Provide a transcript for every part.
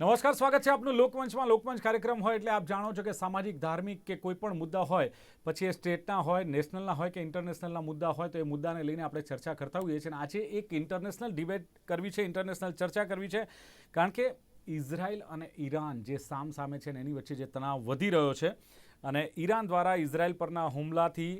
નમસ્કાર, સ્વાગત છે આપનું લોકમંચમાં લોકમંચ કાર્યક્રમ હોય એટલે આપ જાણો છો કે સામાજિક, ધાર્મિક કે કોઈ પણ મુદ્દા હોય, પછી એ સ્ટેટના હોય, નેશનલના હોય કે ઇન્ટરનેશનલના મુદ્દા હોય, તો એ મુદ્દાને લઈને આપણે ચર્ચા કરતા હોઈએ છીએ. અને આજે એક ઇન્ટરનેશનલ ડિબેટ કરવી છે, ઇન્ટરનેશનલ ચર્ચા કરવી છે, કારણ કે ઇઝરાયલ અને ઈરાન જે સામ સામે છે ને એની વચ્ચે જે તણાવ વધી રહ્યો છે, અને ઈરાન દ્વારા ઇઝરાયલ પરના હુમલાથી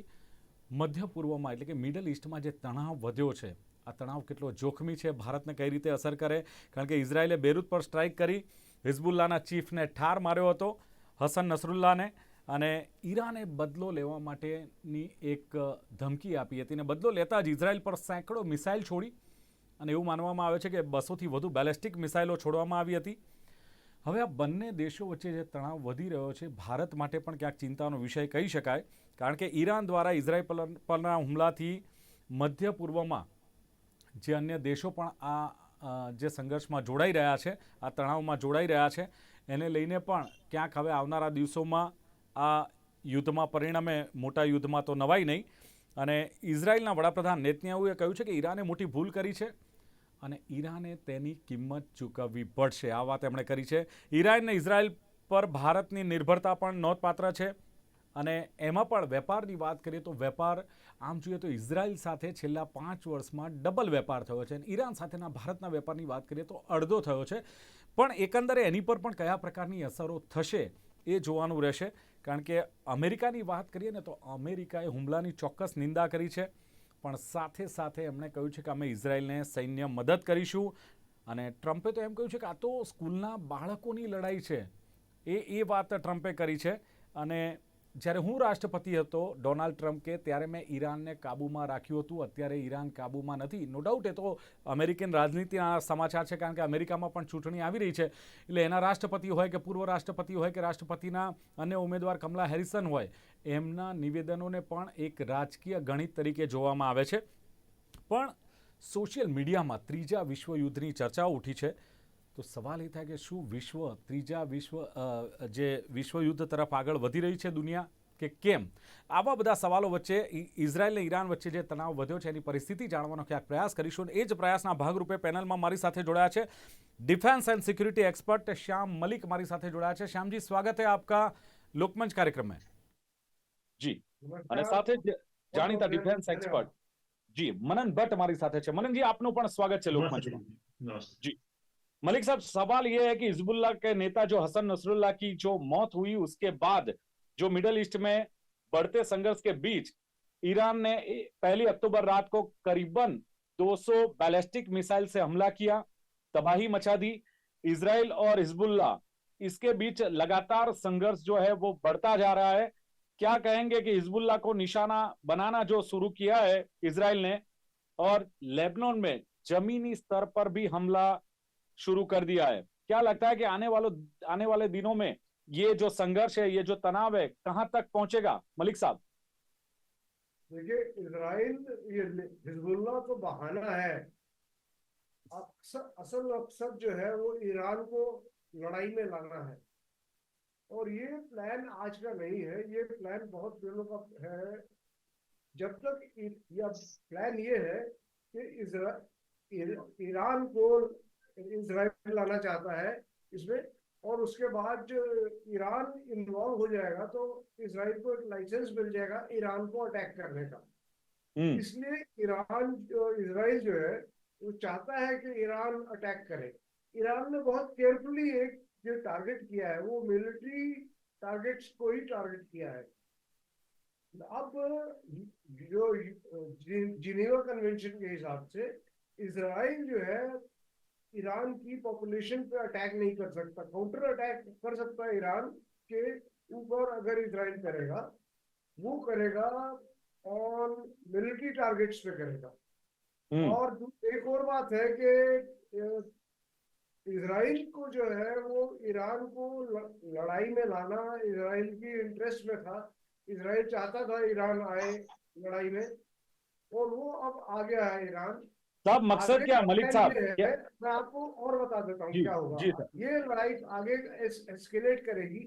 મધ્ય પૂર્વમાં એટલે કે મિડલ ઇસ્ટમાં જે તણાવ વધ્યો છે આ તણાવ કેટલો જોખમી છે, ભારતને કઈ રીતે અસર કરે? કારણ કે ઇઝરાયલે બેરૂત પર સ્ટ્રાઇક કરી હિઝબુલ્લાના ચીફને ઠાર માર્યો હતો, હસન નસરુલ્લાને અને ઈરાને બદલો લેવા માટેની એક ધમકી આપી હતી. અને બદલો લેતા જ ઇઝરાયલ પર સેંકડો મિસાઇલ છોડી, અને એવું માનવામાં આવે છે કે બસોથી વધુ બેલેસ્ટિક મિસાઇલો છોડવામાં આવી હતી. હવે આ બંને દેશો વચ્ચે જે તણાવ વધી રહ્યો છે, ભારત માટે પણ ક્યાંક ચિંતાનો વિષય કહી શકાય. કારણ કે ઈરાન દ્વારા ઇઝરાયલ પર- પરના હુમલાથી મધ્ય પૂર્વમાં જે અન્ય દેશો પણ આ જે સંઘર્ષમાં જોડાઈ રહ્યા છે, આ તણાવમાં જોડાઈ રહ્યા છે, એને લઈને પણ ક્યાંક હવે આવનારા દિવસોમાં આ યુદ્ધમાં પરિણમે મોટા યુદ્ધમાં તો નવાઈ નહીં. અને ઇઝરાયલના વડાપ્રધાન નેતન્યાહુએ કહ્યું છે કે ઈરાને મોટી ભૂલ કરી છે અને ઈરાને તેની કિંમત ચૂકવવી પડશે. આ વાત એમણે કરી છે. ઈરાન અને ઇઝરાયલ પર ભારતની નિર્ભરતા પણ નોંધપાત્ર છે. અને એમાં પણ વેપારની વાત કરીએ તો વેપાર, આમ જોઈએ તો ઇઝરાયલ સાથે છેલ્લા પાંચ વર્ષમાં ડબલ વેપાર થયો છે અને ઈરાન સાથેના ભારતના વેપારની વાત કરીએ તો અડધો થયો છે. પણ એકંદરે એની પર પણ કયા પ્રકારની અસરો થશે એ જોવાનું રહેશે. કારણ કે અમેરિકાની વાત કરીએ ને તો અમેરિકાએ હુમલાની ચોક્કસ નિંદા કરી છે. પણ સાથે સાથે એમણે કહ્યું છે કે અમે ઇઝરાયલને સૈન્ય મદદ કરીશું. અને ટ્રમ્પે તો એમ કહ્યું છે કે આ તો સ્કૂલના બાળકોની લડાઈ છે. એ એ વાત ટ્રમ્પે કરી છે. અને જ્યારે હું રાષ્ટ્રપતિ હતો ડોનાલ્ડ ટ્રમ્પ કે ત્યારે મેં ઈરાનને કાબૂમાં રાખ્યું હતું. અત્યારે ઈરાન કાબૂમાં નથી. નો ડાઉટ એ તો અમેરિકન રાજનીતિના સમાચાર છે, કારણ કે અમેરિકામાં પણ ચૂંટણી આવી રહી છે. એટલે એના રાષ્ટ્રપતિ હોય કે પૂર્વ રાષ્ટ્રપતિ હોય કે રાષ્ટ્રપતિના અન્ય ઉમેદવાર કમલા હેરિસન હોય, એમના નિવેદનોને પણ એક રાજકીય ગણિત તરીકે જોવામાં આવે છે. પણ સોશિયલ મીડિયામાં ત્રીજા વિશ્વયુદ્ધની ચર્ચાઓ ઉઠી છે. તો સવાલ એ થાય કે શું વિશ્વ ત્રીજા વિશ્વ જે વિશ્વયુદ્ધ તરફ આગળ વધી રહી છે દુનિયા કે કેમ? આવા બધા સવાલો વચ્ચે ઇઝરાયલ અને ઈરાન વચ્ચે જે તણાવ વધ્યો છે એની પરિસ્થિતિ જાણવાનો ક્યાંક પ્રયાસ કરીશું એ જ પ્રયાસના ભાગરૂપે પેનલમાં મારી સાથે જોડાયા છે defence and security expert Shyam Malik મારી સાથે જોડાયા છે. શ્યામજી સ્વાગત હે આપકા લોકમંચ કાર્યક્રમ. જી અને સાથે જાણીતા ડિફેન્સ એક્સપર્ટ. જી મનન ભટ્ટ મારી સાથે છે. મનનજી આપનું પણ સ્વાગત છે લોકમંચમાં. જી. मलिक साहब, सवाल यह है कि हिजबुल्लाह के नेता जो हसन नसरुल्ला की जो मौत हुई, उसके बाद जो मिडल ईस्ट में बढ़ते संघर्ष के बीच ईरान ने पहली अक्टूबर रात को करीबन 200 बैलिस्टिक मिसाइल से हमला किया, तबाही मचा दी। इसराइल और हिजबुल्लाह, इसके बीच लगातार संघर्ष जो है, वो बढ़ता जा रहा है। क्या कहेंगे कि हिजबुल्लाह को निशाना बनाना जो शुरू किया है इसराइल ने, और लेबनान में जमीनी स्तर पर भी हमला शुरू कर दिया है। क्या लगता है कि आने वालों, आने वाले दिनों में ये जो संघर्ष है, ये जो तनाव है, कहाँ तक पहुंचेगा? मलिक साहब। देखिए इसराइल ये हिजबुल्लाह तो बहाना है। अक्सर, असल मकसद जो है, वो ईरान को लड़ाई में लाना है। और ये प्लान आज का नहीं है। ये प्लान बहुत दिनों का है। जब तक यह प्लान ये है कि ईरान को इसराइल लाना चाहता है इसमें और उसके बाद जो ईरान इन्वॉल्व हो जाएगा तो इसराइल को एक लाइसेंस मिल जाएगा ईरान को अटैक करने का। इसलिए ईरान जो इसराइल जो है वो चाहता है कि ईरान अटैक करे। ईरान ने बहुत केयरफुली एक जो टारगेट किया है वो मिलिट्री टारगेट्स को ही टारगेट किया है। अब जो जिनेवा कन्वेंशन के हिसाब से इसराइल जो है ईरान की पॉपुलेशन पे अटैक नहीं कर सकता। काउंटर अटैक कर सकता है ईरान के ऊपर अगर इसराइल करेगा वो करेगा ऑन मिलिट्री टारगेट्स पे करेगा। हम्म, और एक और बात है कि इसराइल को जो है वो ईरान को लड़ाई में लाना इसराइल की इंटरेस्ट में था। इसराइल चाहता था ईरान आए लड़ाई में और वो अब आ गया है ईरान। साहब मकसद क्या मलिक साहब? मैं आपको और बता देता हूँ क्या होगा। जी ये लड़ाई आगे एस्केलेट करेगी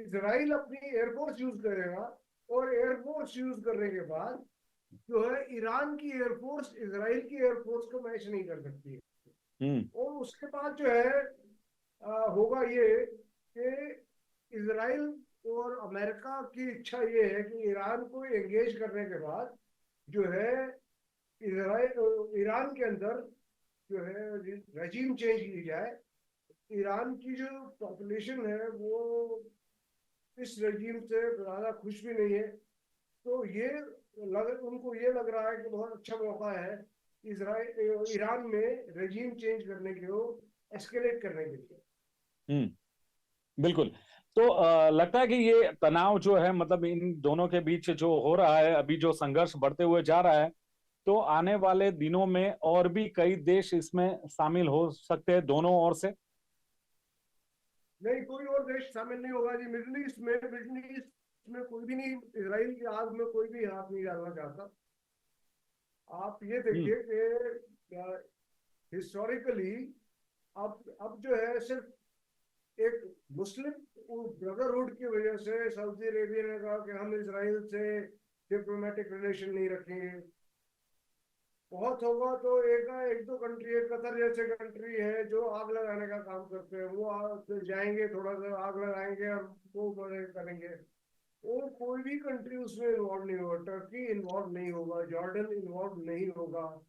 इसराइल अपनी एयरफोर्स यूज़ करेगा और एयरफोर्स यूज़ करने के बाद जो है ईरान की एयरफोर्स इसराइल की एयरफोर्स को मैच नहीं कर सकती है। हम्म। और उसके बाद जो है अ, होगा ये कि इसराइल और अमेरिका की इच्छा ये है कि ईरान को एंगेज करने के बाद जो है ईरान के अंदर जो है रजीम चेंज की जाए, ईरान की जो पॉपुलेशन है, वो इस रजीम से ज़्यादा खुश भी नहीं है। तो ये लग, उनको ये लग रहा है कि बहुत अच्छा मौका है इसराइल, ईरान में रजीम चेंज करने के लिए एस्केलेट करने के लिए। हम्म बिल्कुल। तो लगता है कि ये तनाव जो है मतलब इन दोनों के बीच जो हो रहा है, अभी जो संघर्ष बढ़ते हुए जा रहा है तो आने वाले दिनों में और भी कई देश इसमें शामिल हो सकते हैं दोनों ओर से। नहीं कोई और देश शामिल नहीं होगा जी। मिडिल ईस्ट में मिडिल ईस्ट में कोई भी नहीं इसराइल की आग में कोई भी हाथ नहीं डालना चाहता। आप ये देखिए कि हिस्टोरिकली अब अब जो है सिर्फ़ एक मुस्लिम ब्रदरहुड की वजह से सऊदी अरेबिया ने कहा कि हम इसराइल से डिप्लोमेटिक रिलेशन नहीं रखेंगे। बहुत होगा तो एक एक दो कंट्री है कतर जैसे कंट्री है जो आग लगाने का काम करते हैं। वो आ- फिर जाएँगे थोड़ा सा आग लगाएँगे और वो करेंगे। और कोई भी कंट्री उसमें इन्वॉल्व नहीं होगा। टर्की इन्वॉल्व नहीं होगा जॉर्डन इन्वॉल्व नहीं होगा।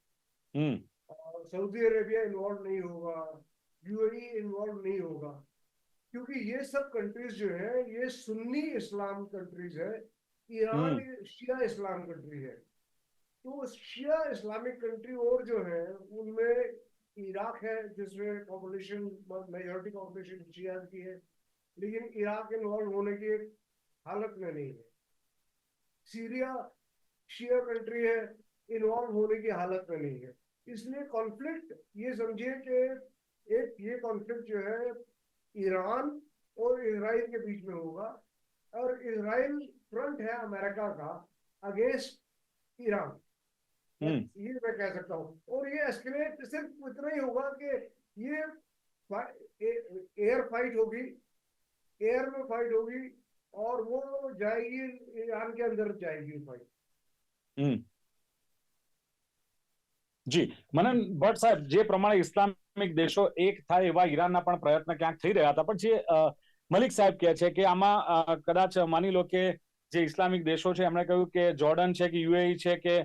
हम्म। और सऊदी अरेबिया इन्वॉल्व नहीं होगा यूएई इन्वॉल्व नहीं होगा। क्योंकि ये सब कंट्रीज़ जो है ये सुन्नी इस्लाम कंट्रीज़ है ईरान शिया इस्लाम कंट्री है। तो शिया इस्लामिक कंट्री और जो है, उनमें इराक है, जिसमें पॉपुलेशन मेजोरिटी पॉपुलेशन शिया की है, लेकिन इराक इन्वॉल्व होने की हालत में नहीं है। सीरिया शिया कंट्री है इन्वॉल्व होने की हालत में नहीं है। इसलिए कॉन्फ्लिक्ट ये समझिए कि एक ये कॉन्फ्लिक्ट जो है, ईरान और इसराइल के बीच में होगा, और इसराइल फ्रंट है अमेरिका का अगेंस्ट ईरान। ये मैं कह सकता हूँ और ये एस्केलेट सिर्फ इतना ही होगा कि ये एयर फाइट होगी एयर में फाइट होगी और वो जाएगी ईरान के अंदर जाएगी फाइट હમ જી મનન ભટ્ટ સાહેબ જે પ્રમાણે ઇસ્લામિક દેશો એક થાય એવા ઈરાનના પણ પ્રયત્ન ક્યાંક થઈ રહ્યા હતા પણ જે અ, મલિક સાહેબ કહે છે કે આમાં અ, કદાચ માની લો કે જે ઇસ્લામિક દેશો છે એમણે કહ્યું કે જોર્ડન છે કે યુએઈ છે કે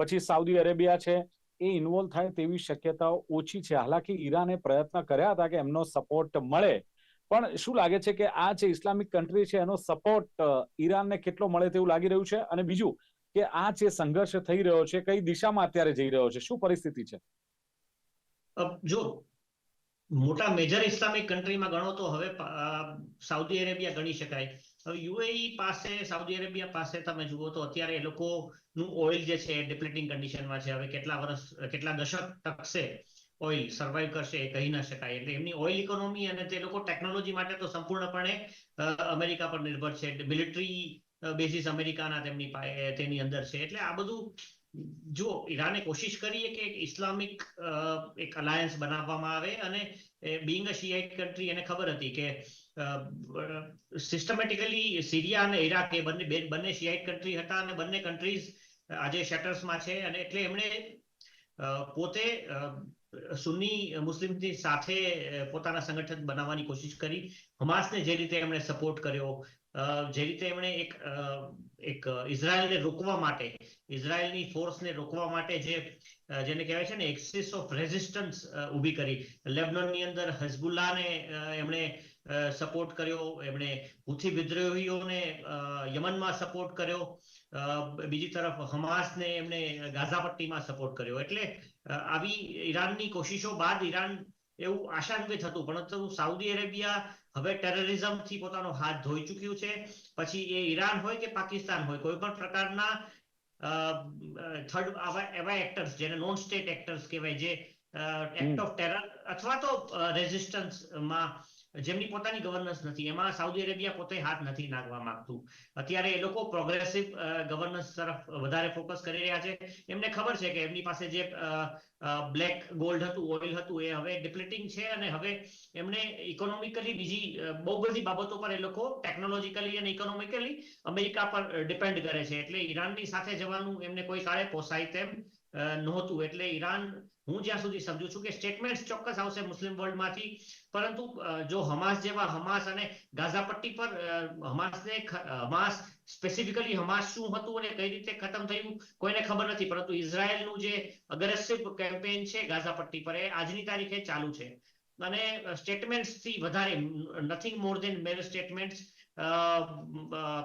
પછી સાઉદી અરેબિયા છે, એ ઇન્વોલ્વ થાય તેવી શક્યતાઓ ઓછી છે. હાલાકી ઈરાને પ્રયત્ન કર્યા હતા કે એમનો સપોર્ટ મળે. પણ શું લાગે છે કે આ જે ઇસ્લામિક કન્ટ્રી છે, એનો સપોર્ટ ઈરાનને કેટલો મળે તેવું લાગી રહ્યું છે? અને બીજું, કે આ જે સંઘર્ષ થઈ રહ્યો છે, કઈ દિશામાં અત્યારે જઈ રહ્યો છે? શું પરિસ્થિતિ છે? જો મોટા મેજર ઇસ્લામિક કન્ટ્રીમાં ગણો તો હવે સાઉદી અરેબિયા ગણી શકાય. યુએઈ પાસે, સાઉદી અરેબિયા પાસે તમે જુઓ તો અત્યારે એ લોકોનું ઓઇલ જે છે ડિપ્લેટિંગ કન્ડિશનમાં છે. હવે કેટલા વર્ષ, કેટલા દશક ટકશે ઓઇલ સર્વાઈવ કરશે એ કહી ન શકાય. એટલે એમની ઓઇલ ઇકોનોમી અને તે લોકો ટેકનોલોજી માટે તો સંપૂર્ણપણે અમેરિકા પર નિર્ભર છે. મિલિટરી બેઝિસ અમેરિકાના તેમની તેની અંદર છે. એટલે આ બધું જો ઈરાને કોશિશ કરીએ કે એક ઇસ્લામિક એક અલાયન્સ બનાવવામાં આવે અને બિંગ અ શિયાઇટ કન્ટ્રી એને ખબર હતી કે સિસ્ટમેટિકલી સિરિયા અને ઇરાક એ બંને બંને શિયાઇટ કન્ટ્રી હતા અને બંને કન્ટ્રીઝ આજે શટર્સમાં છે અને એટલે એમણે પોતે સુન્ની મુસ્લિમની સાથે પોતાના સંગઠન બનાવવાની કોશિશ કરી. હમાસને જે રીતે એમણે સપોર્ટ કર્યો જે રીતે એમણે એક એક ઇઝરાયલને રોકવા માટે, ઇઝરાયલની ફોર્સને રોકવા માટે જે જેને કહેવાય છે ને એક્સિસ ઓફ રેઝિસ્ટન્સ ઊભી કરી. લેબનોનની અંદર હઝબુલ્લાને એમણે સપોર્ટ કર્યો એમણે હુથી વિદ્રોહીઓને યમનમાં સપોર્ટ કર્યો બીજી તરફ હમાસને એમણે ગાઝા પટ્ટીમાં સપોર્ટ કર્યો. એટલે આવી ઈરાનની કોશિશો બાદ ઈરાન એવું આશાન્વિત હતું. પરંતુ સાઉદી અરેબિયા હવે ટેરરિઝમથી પોતાનો હાથ ધોઈ ચૂક્યું છે. પછી એ ઈરાન હોય કે પાકિસ્તાન હોય કોઈ પણ પ્રકારના થર્ડ આવા એવા એક્ટર્સ જેને નોન સ્ટેટ એક્ટર્સ કહેવાય જે એક્ટ ઓફ ટેરર અથવા તો રેઝિસ્ટન્સમાં જેમની પોતાની ગવર્નન્સ નથી. એમાં સાઉદી અરેબિયા પોતે હાથ નથી નાખવા માંગતું. અત્યારે એ લોકો પ્રોગ્રેસિવ ગવર્નન્સ તરફ વધારે ફોકસ કરી રહ્યા છે. એમને ખબર છે કે એમની પાસે જે બ્લેક ગોલ્ડ હતું ઓઇલ હતું, એ હવે ડિપ્લેટિંગ છે અને હવે એમને ઇકોનોમિકલી બીજી બહુ બધી બાબતો પર એ લોકો ટેકનોલોજીકલી અને ઇકોનોમિકલી અમેરિકા પર ડિપેન્ડ કરે છે. એટલે ઈરાનની સાથે જવાનું એમને કોઈ કાળે પોસાય તેમ નહોતું. એટલે ઈરાન હું જ્યાં સુધી સમજુ છું કે સ્ટેટમેન્ટ ચોક્કસ આવશે મુસ્લિમ વર્લ્ડમાંથી, પરંતુ જો હમાસ જેવા હમાસ અને ગાઝા પર હમાસને હમાસ સ્પેસિફિકલી હમાસ શું હતું અને કઈ રીતે ખતમ થયું, કોઈને ખબર નથી. પરંતુ ઇઝરાયલનું જે અગ્રેસિવ કેમ્પેન છે ગાઝા પટ્ટી પર એ આજની તારીખે ચાલુ છે. અને સ્ટેટમેન્ટ્સથી વધારે nothing more than mere statements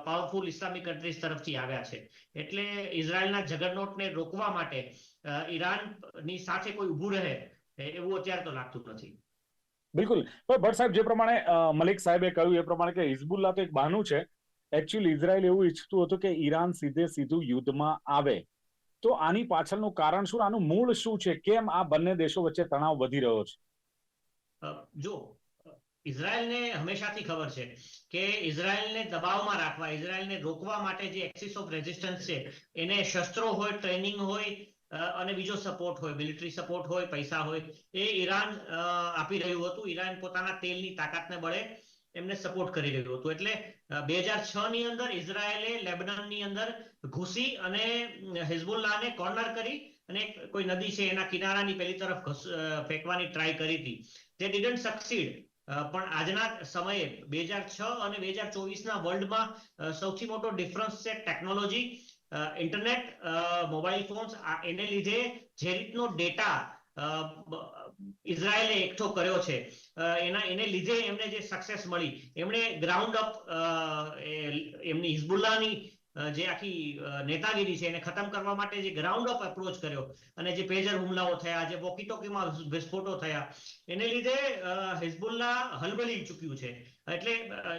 powerful Islamic countries તરફથી આવ્યા છે. એટલે ઇઝરાયલના જગરનોટને રોકવા માટે ઈરાનની સાથે કોઈ ઊભું રહે એવું અત્યારે તો લાગતું નથી. બિલકુલ. પણ ભટ્ટ સાહેબ જે પ્રમાણે મલિક સાહેબે કહ્યું એ પ્રમાણે કે હિઝબુલ્લા તો એક બહાનું છે. એકચ્યુઅલી ઇઝરાયલ એવું ઈચ્છતું હતું કે ઈરાન સીધે સીધું યુદ્ધમાં આવે. તો આની પાછળનું કારણ શું? આનું મૂળ શું છે? કેમ આ બંને દેશો વચ્ચે તણાવ વધી રહ્યો છે? જો ઇઝરાયલને હંમેશાથી ખબર છે કે ઇઝરાયલને દબાવમાં રાખવા ઇઝરાયલને રોકવા માટે જે એક્સિસ ઓફ રેઝિસ્ટન્સ છે એને શસ્ત્રો હોય ટ્રેનિંગ હોય અને બીજો સપોર્ટ હોય મિલિટરી સપોર્ટ હોય, પૈસા હોય, એ ઈરાન આપી રહ્યું હતું. ઈરાન પોતાના તેલની તાકાતને બળે એમને સપોર્ટ કરી રહ્યું હતું. એટલે બે હજાર છ ની અંદર ઇઝરાયેલે લેબનાનની અંદર ઘૂસી અને હિઝબુલ્લાહને કોર્નર કરી અને કોઈ નદી છે એના કિનારાની પેલી તરફ ફેંકવાની ટ્રાય કરી હતી. તે ડિડન્ટ સક્સીડ પણ આજના સમયે બે હજાર છ અને બે હજાર ચોવીસના વર્લ્ડમાં સૌથી મોટો ડિફરન્સ છે ટેકનોલોજી ઇન્ટરનેટ મોબાઈલ ફોન્સ એને લીધે જે રીતનો ડેટા ઇઝરાયલે એકઠો કર્યો છે એના, એને લીધે એમને જે સક્સેસ મળી, એમણે ગ્રાઉન્ડ અપ એમની હિઝબુલ્લાની જે આખી નેતાગીરી છે એને ખતમ કરવા માટે જે ગ્રાઉન્ડ અપ એપ્રોચ કર્યો, અને જે પેજર હુમલાઓ થયા, જે વોકીટોકીમાં વિસ્ફોટો થયા, એને લીધે હિઝબુલ્લા હલબલી ચૂક્યું છે. એટલે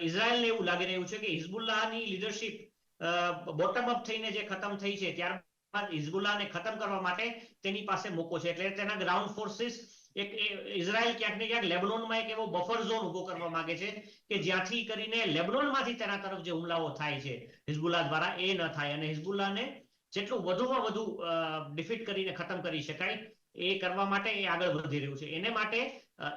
ઇઝરાયલને એવું લાગી રહ્યું છે કે હિઝબુલ્લાહની લીડરશિપ બોટમ અપ થઈને જે ખતમ થઈ છે, ત્યારબાદ હિઝબુલ્લાને ખતમ કરવા માટે તેની પાસે મોકો છે. એટલે તેના ગ્રાઉન્ડ ફોર્સિસ એક ઇઝરાયલ ક્યાંક ને ક્યાંક લેબનોનમાં એક એવો બફર ઝોન ઊભો કરવા માંગે છે કે જ્યાંથી કરીને લેબનોનમાંથી તેના તરફ જે હુમલાઓ થાય છે હિઝબુલ્લા દ્વારા એ ન થાય. અને હિઝબુલ્લાને જેટલું વધુમાં વધુ ડિફીટ કરીને ખતમ કરી શકાય એ કરવા માટે એ આગળ વધી રહ્યું છે. એને માટે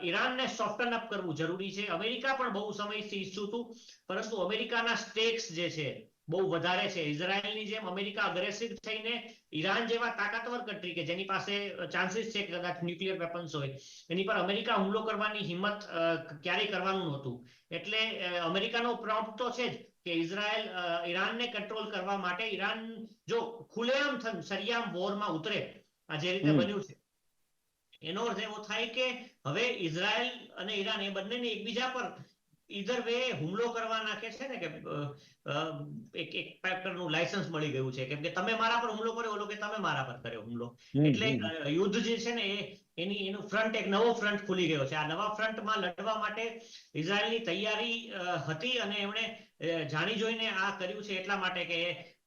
ઈરાનને સોફ્ટન અપ કરવું જરૂરી છે. અમેરિકા પણ બહુ સમયથી ઈચ્છતું હતું, પરંતુ અમેરિકાના સ્ટેક્સ જે છે બહુ વધારે છે. ઇઝરાયલની જેમ અમેરિકા અગ્રેસિવ થઈને ઈરાન જેવા તાકાતવર કન્ટ્રી કે જેની પાસે ચાન્સીસ છે કે કદાચ ન્યુક્લિયર વેપન્સ હોય એની પર અમેરિકા હુમલો કરવાની હિંમત ક્યારેય કરવાનું નહોતું. એટલે અમેરિકાનો પ્રોમ્પ્ટ તો છે જ કે ઇઝરાયલ ઈરાનને કંટ્રોલ કરવા માટે ઈરાન જો ખુલેઆમ થન સરિયામ વોરમાં ઉતરે આ જે રીતે બન્યું છે. એનો અર્થ એવો થાય કે હવે ઇઝરાયલ અને ઈરાન એ બંનેને એકબીજા પર ઈધર વે હુમલો કરવા નાખે છે ને કે એક એક પ્રકારનું લાયસન્સ મળી ગયું છે. કેમ કે તમે મારા પર હુમલો કર્યો ઓલો કે તમે મારા પર કર્યો હુમલો. એટલે યુદ્ધ જે છે ને એ એની એનું ફ્રન્ટ એક નવો ફ્રન્ટ ખુલી ગયો છે. આ નવા ફ્રન્ટમાં લડવા માટે ઇઝરાયલની તૈયારી હતી અને એમણે જાણી જોઈને આ કર્યું છે એટલા માટે કે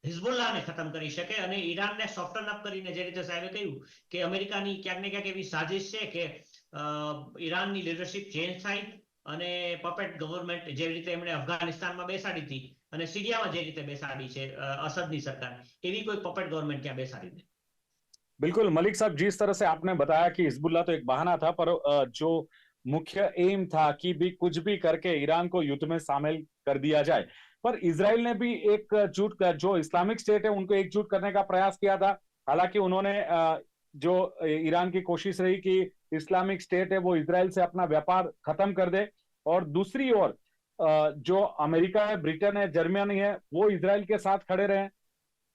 હિઝબુલ્લાને ખતમ કરી શકે અને ઈરાનને સોફ્ટન અપ કરીને જે રીતે સાહેબે કહ્યું કે અમેરિકાની ક્યાંક ને ક્યાંક એવી સાજિશ છે કે ઈરાનની લીડરશિપ ચેન્જ થાય અને પપેટ ગવર્મેન્ટ જે રીતે એમણે અફઘાનિસ્તાનમાં બેસાડી હતી અને સિરિયામાં જે રીતે બેસાડી છે અ, અસદની સરકાર એવી કોઈ પપેટ ગવર્મેન્ટ ત્યાં બેસાડી દે बिल्कुल मलिक साहब जिस तरह से आपने बताया कि हिजबुल्ला तो एक बहाना था पर अ, जो मुख्य एम था कि भी कुछ भी करके ईरान को युद्ध में शामिल कर दिया जाए पर इसराइल ने भी एकजुट कर जो इस्लामिक स्टेट है उनको एकजुट करने का प्रयास किया था हालांकि उन्होंने अ, जो ईरान की कोशिश रही कि इस्लामिक स्टेट है वो इसराइल से अपना व्यापार खत्म कर दे। और दूसरी ओर जो अमेरिका है ब्रिटेन है जर्मनी है वो इसराइल के साथ खड़े रहे।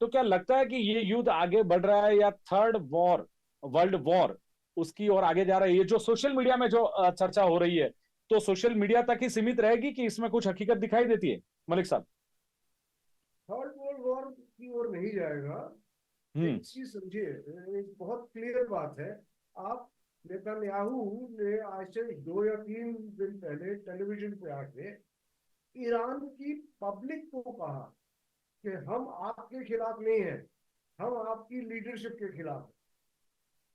तो क्या लगता है कि ये युद्ध आगे बढ़ रहा है या थर्ड वॉर वर्ल्ड वॉर उसकी ओर आगे जा रहा है? ये जो सोशल मीडिया में जो चर्चा हो रही है तो सोशल मीडिया तक ही सीमित रहेगी कि इसमें कुछ हकीकत दिखाई देती है? मलिक साहब। थर्ड वर्ल्ड वॉर की ओर नहीं जाएगा। हम्म। समझिए बहुत क्लियर बात है। आप नेतन्याहू ने आज से दो या तीन दिन पहले टेलीविज़न पे आके ईरान की पब्लिक को कहा कि हम आपके खिलाफ नहीं हैं, हम आपकी लीडरशिप के खिलाफ हैं।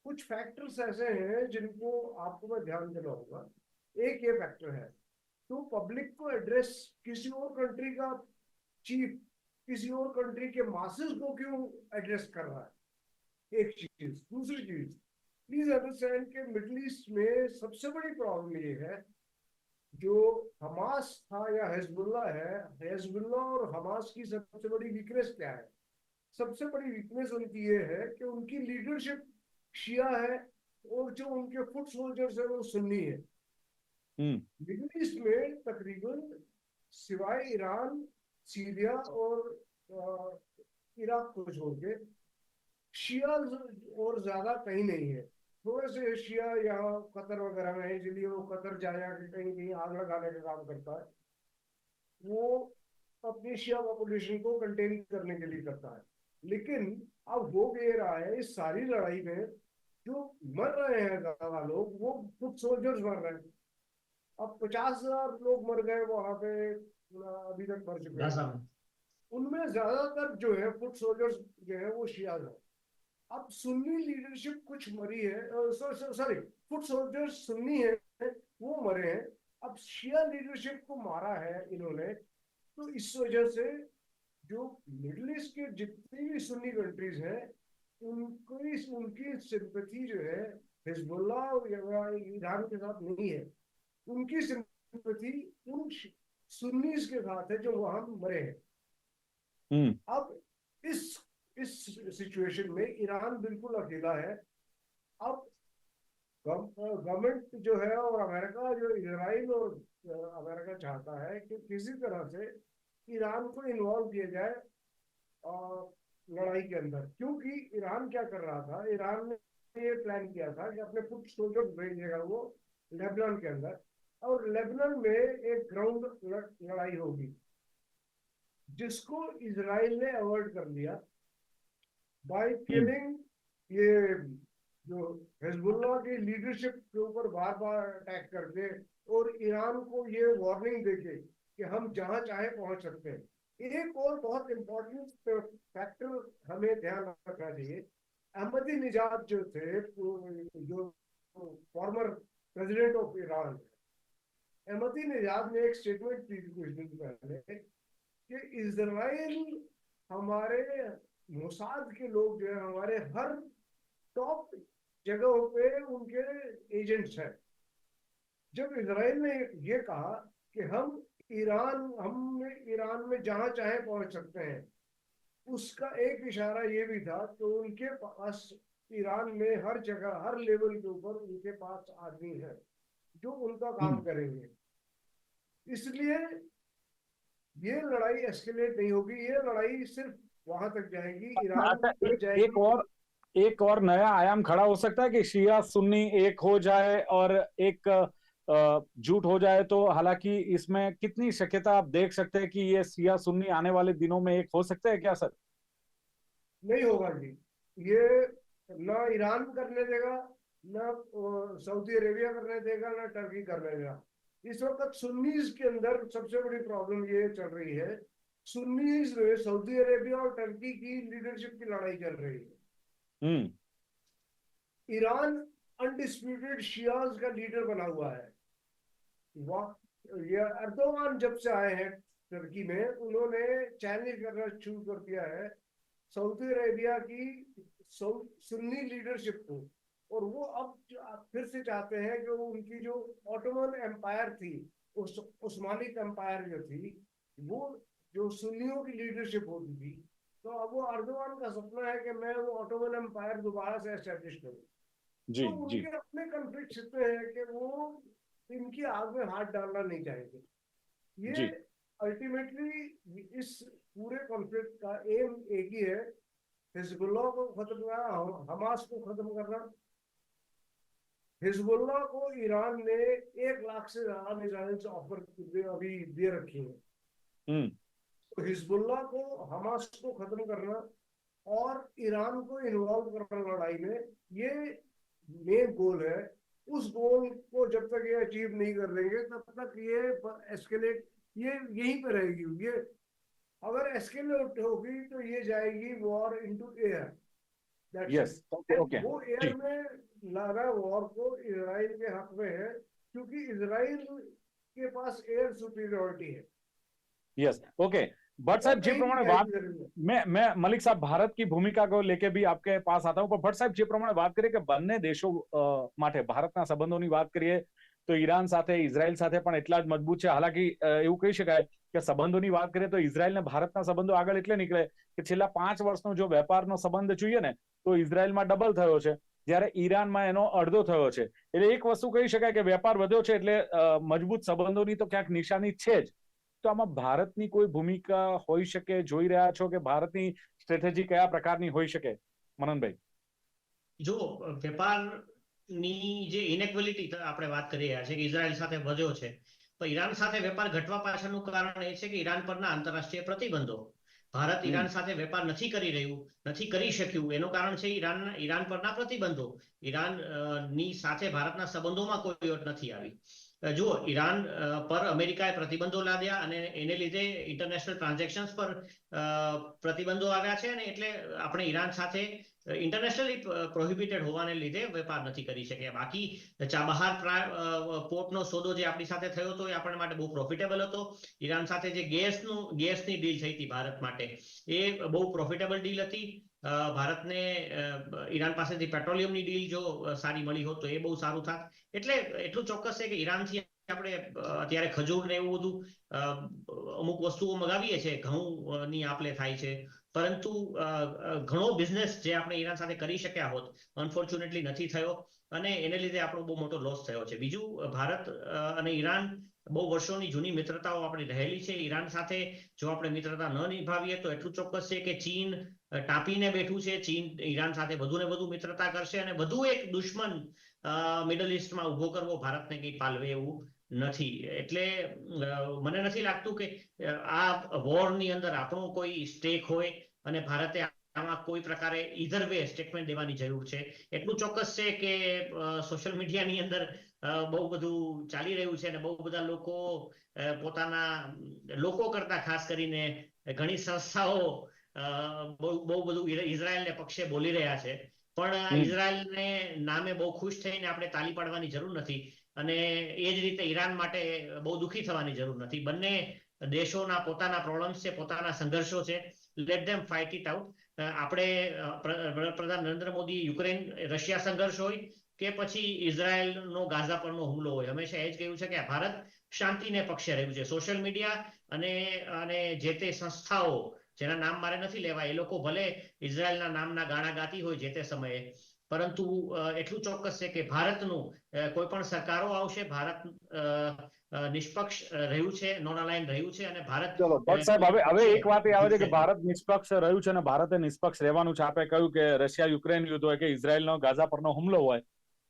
कुछ फैक्टर्स ऐसे हैं जिनको आपको मैं ध्यान देना होगा एक ये फैक्टर है तो पब्लिक को एड्रेस किसी और कंट्री का चीफ किसी और कंट्री के मासेस को क्यों एड्रेस कर रहा है? एक चीज़, दूसरी चीज़ प्लीज़ अंडरस्टैंड कि मिडिल ईस्ट में सबसे बड़ी प्रॉब्लम ये है जो हमास था या हिजबुल्ला है हिजबुल्ला और हमास की सबसे बड़ी वीकनेस क्या है? सबसे बड़ी वीकनेस उनकी ये है कि उनकी लीडरशिप शिया है और जो उनके फुट सोल्जर्स है वो सुन्नी है। मिडिल ईस्ट में तकरीबन सिवाय ईरान सीरिया और इराक को छोड़ के शिया और ज़्यादा कहीं नहीं है। थोड़े से एशिया या कतर वगैरह में है इसलिए वो कतर जा जा के कहीं कहीं आग लगाने का काम करता है वो अपनी शिया पॉपुलेशन को कंटेन करने के लिए करता है। लेकिन अब हो ये रहा है इस सारी लड़ाई में जो मर रहे हैं ज़्यादा लोग वो खुद सोल्जर्स मर रहे हैं। अब पचास हज़ार लोग मर गए वहाँ पे अभी तक मर चुके हैं। उनमें ज़्यादातर जो है फुट सोल्जर्स जो है वो शिया है। अब सुन्नी लीडरशिप कुछ मरी है सॉरी फुट सोल्जर्स सुन्नी है वो मरे हैं। अब शिया लीडरशिप को मारा है इन्होंने तो इस वजह से जो मिडिल ईस्ट के जितनी भी सुन्नी कंट्रीज़ हैं उनकी उनकी सिंपथी जो है हिजबुल्ला या ईरान के साथ नहीं है। उनकी सिंपथी उन सुन्नीस के साथ है जो वहाँ मरे हैं। हम्म। अब इस इस सिचुएशन में ईरान बिल्कुल अकेला है। अब गवर्नमेंट जो है और अमेरिका जो इसराइल और अमेरिका चाहता है कि किसी तरह से ईरान को इन्वॉल्व किया जाए लड़ाई के अंदर। क्योंकि ईरान क्या कर रहा था? ईरान ने ये प्लान किया था कि अपने कुछ सोल्जर भेजेगा वो लेबनान के अंदर। और लेबनान में एक ग्राउंड लड़ाई होगी, जिसको इसराइल ने अवॉइड कर लिया। बाय किलिंग ये जो हिजबुल्लाह की लीडरशिप के ऊपर बार बार अटैक करके और ईरान को ये वार्निंग देके कि हम जहाँ चाहे पहुँच सकते हैं। एक और बहुत इंपॉर्टेंट फैक्टर हमें ध्यान रखना चाहिए। अहमदी निजात जो थे, जो former president of Iran Ahmadinejad ने एक स्टेटमेंट दी थी कुछ दिन पहले कि इसराइल हमारे मोसाद के लोग जो है हमारे हर टॉप जगहों पे उनके एजेंट्स हैं। जब इसराइल ने ये कहा कि हम ईरान हम ईरान में जहाँ चाहे पहुँच सकते हैं उसका एक इशारा ये भी था कि उनके पास ईरान में हर जगह हर लेवल के ऊपर उनके पास आदमी है जो उनका काम हम्म। करेंगे। इसलिए ये लड़ाई एस्केलेट नहीं होगी। ये लड़ाई सिर्फ़ वहाँ तक जाएगी ईरान अच्छा तक एक, जाएगी। एक और एक और नया आयाम खड़ा हो सकता है कि शिया सुन्नी एक हो जाए और एक जुट हो जाए तो हालाँकि इसमें कितनी शक्यता आप देख सकते हैं कि ये शिया सुन्नी आने वाले दिनों में एक हो सकते हैं क्या सर? नहीं होगा जी। ये ना ईरान करने देगा ना सऊदी अरेबिया करने देगा ना टर्की करने देगा। इस वक्त सुन्नीज के अंदर सबसे बड़ी प्रॉब्लम ये चल रही है सुन्नीज में सऊदी अरेबिया और टर्की की लीडरशिप की लड़ाई चल रही है। हम्म। ईरान अनडिस्प्यूटेड शियाज का लीडर बना हुआ है। वह ये अर्दोगान जब से आए हैं टर्की में उन्होंने चैलेंज करना शुरू कर दिया है सऊदी अरेबिया की सुन्नी लीडरशिप को। और वो अब फिर से चाहते हैं कि वो उनकी जो ऑटोमन एम्पायर थी उस उस्मानिक एम्पायर जो थी वो जो सुन्नियों की लीडरशिप होती थी तो अब वो अर्दोगान का सपना है कि मैं वो ऑटोमन एम्पायर दोबारा से एस्टेब्लिश करूँ। जी तो जी। उनके अपने कॉन्फ्लिक्ट इतने हैं कि वो इनकी आग में हाथ डालना नहीं चाहेंगे। ये अल्टीमेटली इस पूरे कॉन्फ्लिक्ट का एम एक ही है हिजबुल्लाह को खत्म करना हमास को खत्म करना। हिजबुल्ला को ईरान ने एक लाख से ज़्यादा मिसाइल्स ऑफ़र अभी दे रखी हैं। तो हिजबुल्लाह को हमास को खत्म करना और ईरान को इन्वॉल्व करना लड़ाई में ये मेन गोल है। उस गोल को जब तक ये अचीव नहीं कर लेंगे तब तक ये एस्केलेट ये यहीं पे रहेगी। ये अगर एस्केलेट होगी तो ये जाएगी war into air yes okay okay वो एयर में लाना वॉर को इसराइल के हक में है क्योंकि इसराइल के पास एयर सुपीरियोरिटी है। यस ओके भट्ट साहब જે પ્રમાણે વાત મેં મેં મલિક સાહેબ ભારત की ભૂમિકા को लेके भी आपके पास आता हूँ પણ ભટ્ટ સાહેબ જે પ્રમાણે વાત કરીએ કે બંને દેશો અ, માટે ભારતના સંબંધોની વાત કરીએ તો ઈરાન સાથે ઇઝરાયલ સાથે પણ એટલા જ મજબૂત છે હાલાકી અ, એવું કહી શકાય કે સંબંધોની વાત કરીએ તો ઇઝરાયલ ને ભારતના સંબંધો આગળ એટલે નીકળે કે છેલ્લા પાંચ વર્ષનો જો વેપારનો સંબંધ જોઈએ ને તો ઇઝરાયલમાં ડબલ થયો છે જ્યારે ઈરાનમાં એનો અડધો થયો છે એટલે એક વસ્તુ કહી શકાય કે વેપાર વધ્યો છે એટલે અ, મજબૂત સંબંધોની તો ક્યાંક નિશાની છે જ તો આમાં ભારતની કોઈ ભૂમિકા હોઈ શકે? જોઈ રહ્યા છો કે ભારતની સ્ટ્રેટેજી કયા પ્રકારની હોઈ શકે? મનનભાઈ. જો વેપારની જે ઇનેક્વલિટી આપણે વાત કરી રહ્યા છે કે ઇઝરાયલ સાથે વધ્યો છે તો ઈરાન સાથે વેપાર ઘટવા પાછળનું કારણ એ છે કે ઈરાન પરના આંતરરાષ્ટ્રીય પ્રતિબંધો. ભારત ઈરાન સાથે વેપાર નથી કરી રહ્યું નથી કરી શક્યું. એનું કારણ છે ઈરાન ઈરાન પરના પ્રતિબંધો. ઈરાનની સાથે ભારતના સંબંધોમાં કોઈ અટ નથી આવી. જુઓ, ઈરાન પર અમેરિકાએ પ્રતિબંધો લાદ્યા અને એને લીધે ઇન્ટરનેશનલ ટ્રાન્ઝેક્શન્સ પર પ્રતિબંધો આવ્યા છે અને એટલે આપણે ઈરાન સાથે ઇન્ટરનેશનલી પ્રોહિબિટેડ હોવાને લીધે વેપાર નથી કરી શક્યા. બાકી ચાબહાર પોર્ટનો સોદો જે આપણી સાથે થયો હતો એ આપણા માટે બહુ પ્રોફિટેબલ હતો. ઈરાન સાથે જે ગેસનું, ગેસની ડીલ થઈ હતી ભારત માટે, એ બહુ પ્રોફિટેબલ ડીલ હતી. ભારતને ઈરાન પાસેથી પેટ્રોલિયમની ડીલ જો સારી મળી હોત તો એ બહુ સારું થાત. એટલે એટલું ચોક્કસ છે કે ઈરાનથી આપણે અત્યારે ખજૂર ને એવું બધું અમુક વસ્તુઓ મગાવીએ છીએ ઘઉં ની આપલે થાય છે. પરંતુ ઘણો બિઝનેસ જે આપણે ઈરાન સાથે કરી શક્યા હોત અનફોર્ચ્યુનેટલી નથી થયો. અને એને લીધે આપણો બહુ મોટો લોસ થયો છે. બીજું, ભારત અને ઈરાન બહુ વર્ષોની જૂની મિત્રતાઓ આપણી રહેલી છે. ઈરાન સાથે જો આપણે મિત્રતા ન નિભાવીએ તો એટલું ચોક્કસ છે કે ચીન ટાંપીને બેઠું છે. ચીન ઈરાન સાથે વધુ ને વધુ મિત્રતા કરશે અને વધુ એક દુશ્મન મિડલ ઇસ્ટમાં ઊભો કરવો ભારતને કંઈ પાલવે એવું નથી. એટલે મને નથી લાગતું કે આ વોરની અંદર આપણો કોઈ સ્ટેક હોય અને ભારતે આમાં કોઈ પ્રકારે ઈધર વે સ્ટેટમેન્ટ દેવાની જરૂર છે. એટલું ચોક્કસ છે કે સોશિયલ મીડિયાની અંદર બહુ બધું ચાલી રહ્યું છે અને બહુ બધા લોકો પોતાના લોકો કરતા ખાસ કરીને ઘણી સંસ્થાઓ બહુ બહુ બધું ઇઝરાયલને પક્ષે બોલી રહ્યા છે. પણ. ઇઝરાયલને નામે બહુ ખુશ થઈને આપણે તાલી પાડવાની જરૂર નથી અને એ જ રીતે ઈરાન માટે બહુ દુઃખી થવાની જરૂર નથી. બંને દેશોના પોતાના પ્રોબ્લેમ્સ છે પોતાના સંઘર્ષો છે. Let them fight it out આપણે વડાપ્રધાન નરેન્દ્ર મોદી યુક્રેન, રશિયા સંઘર્ષ હોય કે પછી ઇઝરાયલનો ગાઝા પરનો હુમલો હોય. હંમેશા એ જ કહ્યું છે કે ભારત શાંતિને પક્ષે રહ્યું છે. સોશિયલ મીડિયા અને અને જે તે સંસ્થાઓ, જેના નામ મારે નથી લેવા એ લોકો ભલે ઇઝરાયલના નામના ગાણા ગાતી હોય જે તે સમયે, પરંતુ એટલું ચોક્કસ છે કે ભારતનું કોઈ પણ સરકારો આવશે, ભારત નિષ્પક્ષ રહ્યું છે નોન અલાઇન રહ્યું છે અને ભારત ચલો ભટ્ટ સાહેબ હવે હવે એક વાત એ આવે છે કે ભારત નિષ્પક્ષ રહ્યું છે અને ભારતે નિષ્પક્ષ રહેવાનું છે. આપે કહ્યું કે રશિયા યુક્રેન યુદ્ધ હોય કે ઇઝરાયલનો ગાઝા પરનો હુમલો હોય.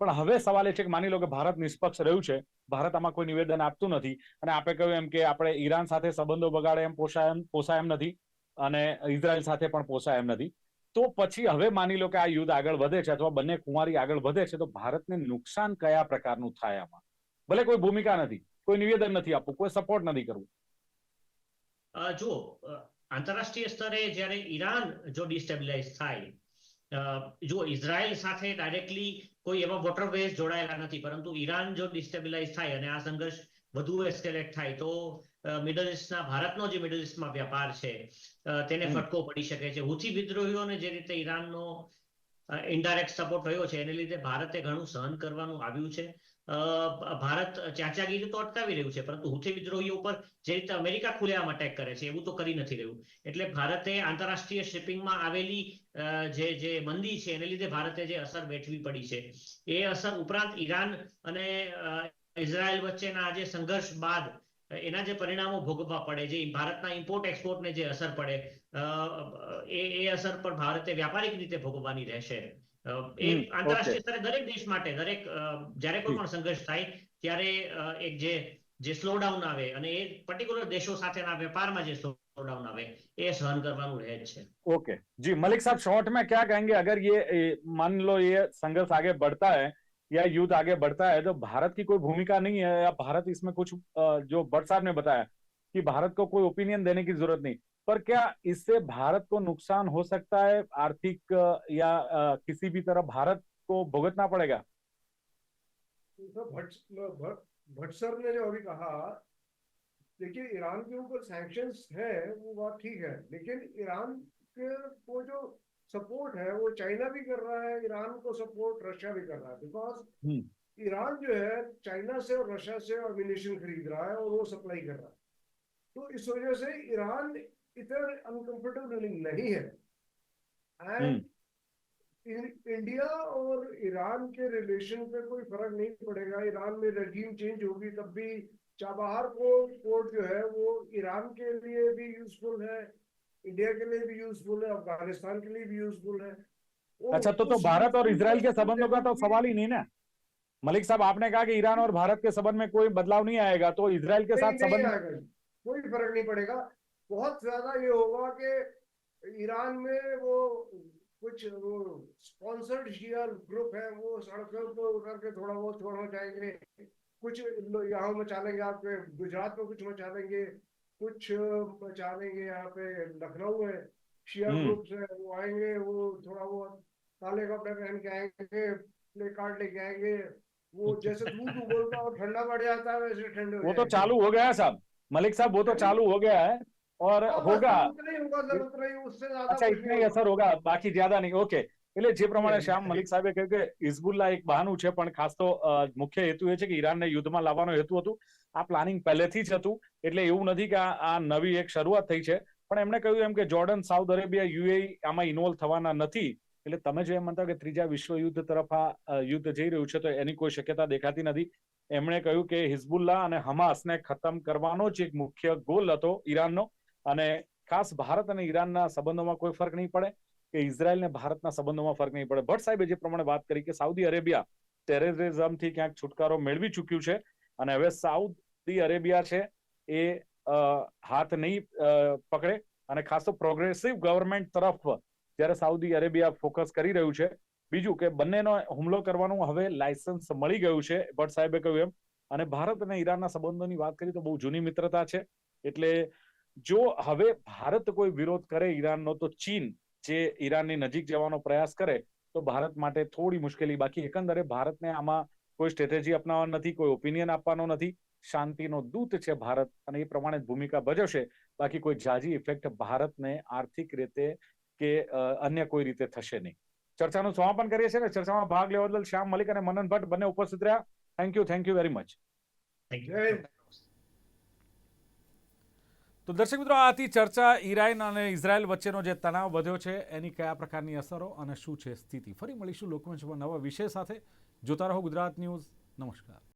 પણ હવે સવાલ એ છે કે માની લો કે ભારત નિષ્પક્ષ રહ્યું છે ભારત આમાં કોઈ નિવેદન આપતું નથી. અને આપે કહ્યું એમ કે આપણે ઈરાન સાથે સંબંધો બગાડે એમ પોસાય એમ પોસાય એમ નથી. અને ઇઝરાયલ સાથે પણ પોસાય એમ નથી. તો પછી હવે માની લો કે આ યુદ્ધ આગળ વધે છે અથવા બંને કુંવારી આગળ વધે છે તો ભારતને નુકસાન કયા પ્રકારનું થાય આમાં? ભલે કોઈ ભૂમિકા નથી. કોઈ નિવેદન નથી આપવું કોઈ સપોર્ટ નથી કરવું. જો આંતરરાષ્ટ્રીય સ્તરે જ્યારે ઈરાન જો ડિસ્ટેબિલાઇઝ થાય જો ઇઝરાયલ સાથે ડાયરેક્ટલી કોઈ એવા વોટરવેઝ જોડાયેલા નથી પરંતુ ઈરાન જો ડિસ્ટેબિલાઇઝ થાય અને આ સંઘર્ષ વધુ એસ્કેલેટ થાય તો મિડલ ઇસ્ટના ભારતનો જે મિડલ ઇસ્ટમાં વ્યાપાર છે તેને ફટકો પડી શકે છે. હુથી વિદ્રોહીઓને જે રીતે ઈરાનનો ઇન્ડાયરેક્ટ સપોર્ટ રહ્યો છે એને લીધે ભારતે ઘણું સહન કરવાનું આવ્યું છે. ભારત ચાચાગીરી તો અટકાવી રહ્યું છે, પરંતુ હુથી વિદ્રોહીઓ ઉપર જે રીતે અમેરિકા ખુલ્લેઆમ અટેક કરે છે, એવું તો કરી નથી રહ્યું. એટલે ભારતે આંતરરાષ્ટ્રીય શિપિંગમાં આવેલી જે જે મંદી છે, એને લીધે ભારતે જે અસર વેઠવી પડી છે. એ અસર ઉપરાંત ઈરાન અને ઇઝરાયલ વચ્ચેના જે સંઘર્ષ બાદ એના જે પરિણામો ભોગવવા પડે, જે ભારતના ઇમ્પોર્ટ એક્સપોર્ટને જે અસર પડે એ એ અસર પર ભારતે વ્યાપારિક રીતે ભોગવવાની રહેશે. એ હમ, આંતરરાષ્ટ્રીય સ્તરે દરેક દેશ માટે દરેક અ, જ્યારે કોઈ જી. પણ સંઘર્ષ થાય ત્યારે અ, એક જે જે સ્લોડાઉન આવે અને એ પર્ટિક્યુલર દેશો સાથેના વેપારમાં જે स्लोडाउन આવે એ સહન કરવાનું રહે જ છે ओके जी मलिक साहब शॉर्ट में क्या कहेंगे अगर ये ए, मान लो ये संघर्ष आगे बढ़ता है या युद्ध आगे बढ़ता है तो भारत की कोई भूमिका नहीं है या भारत इसमें कुछ अ, जो भट्ट साहब ने बताया कि भारत को कोई ओपिनियन देने की जरूरत नहीं पर क्या इससे भारत को नुकसान हो सकता है? आर्थिक या किसी भी तरह भारत को भुगतना पड़ेगा? तो सर ने जो अभी कहा देखिए ईरान के ऊपर सैंक्शंस है वो बात ठीक है लेकिन ईरान के को जो सपोर्ट है वो चाइना भी कर रहा है ईरान को सपोर्ट रशिया भी कर रहा है बिकॉज़ हम्म। ईरान जो है चाइना से और रशिया से अम्यूनिशन खरीद रहा है और वो सप्लाई कर रहा है। तो इस वजह से ईरान इतना अनकंफर्टेबल नहीं है। एंड इन- इंडिया और ईरान के रिलेशन पे कोई फ़र्क नहीं पड़ेगा। ईरान में रजीम चेंज होगी तब भी चाबहार को पोर्ट जो है वो ईरान के लिए भी यूजफुल है इंडिया के लिए भी यूजफुल है अफ़गानिस्तान के लिए भी यूजफुल है। अच्छा तो तो भारत और इसराइल के संबंधों का तो सवाल ही नहीं ना? मलिक साहब आपने कहा कि ईरान और भारत के संबंध में कोई बदलाव नहीं आएगा तो इसराइल के साथ संबंध कोई फ़र्क नहीं पड़ेगा। बहुत ज़्यादा ये होगा कि ईरान में वो कुछ वो स्पॉन्सर्ड शिया ग्रुप है वो सड़कों पर उतर के थोड़ा बहुत छोड़ना चाहेंगे कुछ यहाँ मचा लेंगे आपके गुजरात में कुछ मचा लेंगे कुछ मचा लेंगे यहाँ पे लखनऊ में। शिया। ग्रुप्स है वो आएँगे वो थोड़ा बहुत काले कपड़े पहन के आएँगे प्ले कार्ड लेके आएँगे। वो जैसे दूध उबलता और ठंडा बढ़ जाता है वैसे ठंडे वो तो चालू हो गया है साहब मलिक साहब वो तो चालू हो गया है। और हाँ, बस होगा उतना ही होगा सर उतना ही उससे ज्यादा અચ્છા कुछ ઇતને नहीं અસર હોગા બાકી જ્યાદા નહીં ઓકે એટલે જે પ્રમાણે હમ. શ્યામ મલિક સાહેબે કહ્યું કે હિઝબુલ્લા એક બહાનું છે પણ ખાસ તો અ, મુખ્ય હેતુ એ છે કે ઈરાનને યુદ્ધમાં લાવવાનો હેતુ હતું આ પ્લાનિંગ પહેલેથી જ હતું એટલે એવું નથી કે આ આ નવી એક શરૂઆત થઈ છે પણ એમણે કહ્યું એમ કે જોર્ડન સાઉથ અરેબિયા યુએઈ આમાં ઇન્વોલ્વ થવાના નથી એટલે તમે જો એમ માનતા કે ત્રીજા વિશ્વયુદ્ધ તરફ આ અ, યુદ્ધ જઈ રહ્યું છે તો એની કોઈ શક્યતા દેખાતી નથી એમણે કહ્યું કે હિઝબુલ્લા અને હમાસને ખતમ કરવાનો જ એક મુખ્ય ગોલ હતો ઈરાનનો અને ખાસ ભારત અને ઈરાનના સંબંધોમાં કોઈ ફરક નહીં પડે કે ઇઝરાયલ ને ભારતના સંબંધોમાં ફરક નહીં પડે. ભટ્ટ સાહેબે જે પ્રમાણે વાત કરી કે સાઉદી અરેબિયા ટેરરિઝમથી ક્યાંક છુટકારો મેળવી ચૂક્યું છે અને હવે સાઉદી અરેબિયા છે એ હાથ નહીં પકડે અને ખાસ તો પ્રોગ્રેસિવ ગવર્મેન્ટ તરફ જ્યારે સાઉદી અરેબિયા ફોકસ કરી રહ્યું છે. બીજું કે બંનેનો હુમલો કરવાનું હવે લાયસન્સ મળી ગયું છે, ભટ્ટ સાહેબે કહ્યું એમ. અને ભારત અને ઈરાનના સંબંધોની વાત કરી તો બહુ જૂની મિત્રતા છે. એટલે જો હવે ભારત કોઈ વિરોધ કરે ઈરાનનો, તો ચીન જે ઈરાનની નજીક જવાનો પ્રયાસ કરે, તો ભારત માટે થોડી મુશ્કેલી બાકી. એકંદરે ભારતને આમાં કોઈ સ્ટ્રેટેજી અપનાવવા નથી, કોઈ ઓપિનિયન આપવાનો નથી. શાંતિનો દૂત છે ભારત અને એ પ્રમાણે ભૂમિકા ભજવશે. બાકી કોઈ જાજી ઇફેક્ટ ભારતને આર્થિક રીતે કે અન્ય કોઈ રીતે થશે નહીં. ચર્ચાનું સમાપન કરીએ છીએ ને, ચર્ચામાં ભાગ લેવા બદલ શ્યામ મલિક અને મનન ભટ્ટ બંને ઉપસ્થિત રહ્યા. Thank you thank you very much thank you. તો દર્શક મિત્રો આ હતી ચર્ચા ઈરાન અને ઇઝરાયલ વચ્ચેનો જે તણાવ વધ્યો છે, એની કયા પ્રકારની અસરો અને શું છે સ્થિતિ? ફરી મળીશું લોકમંચમાં નવા વિષય સાથે. જોતા રહો ગુજરાત ન્યૂઝ. નમસ્કાર.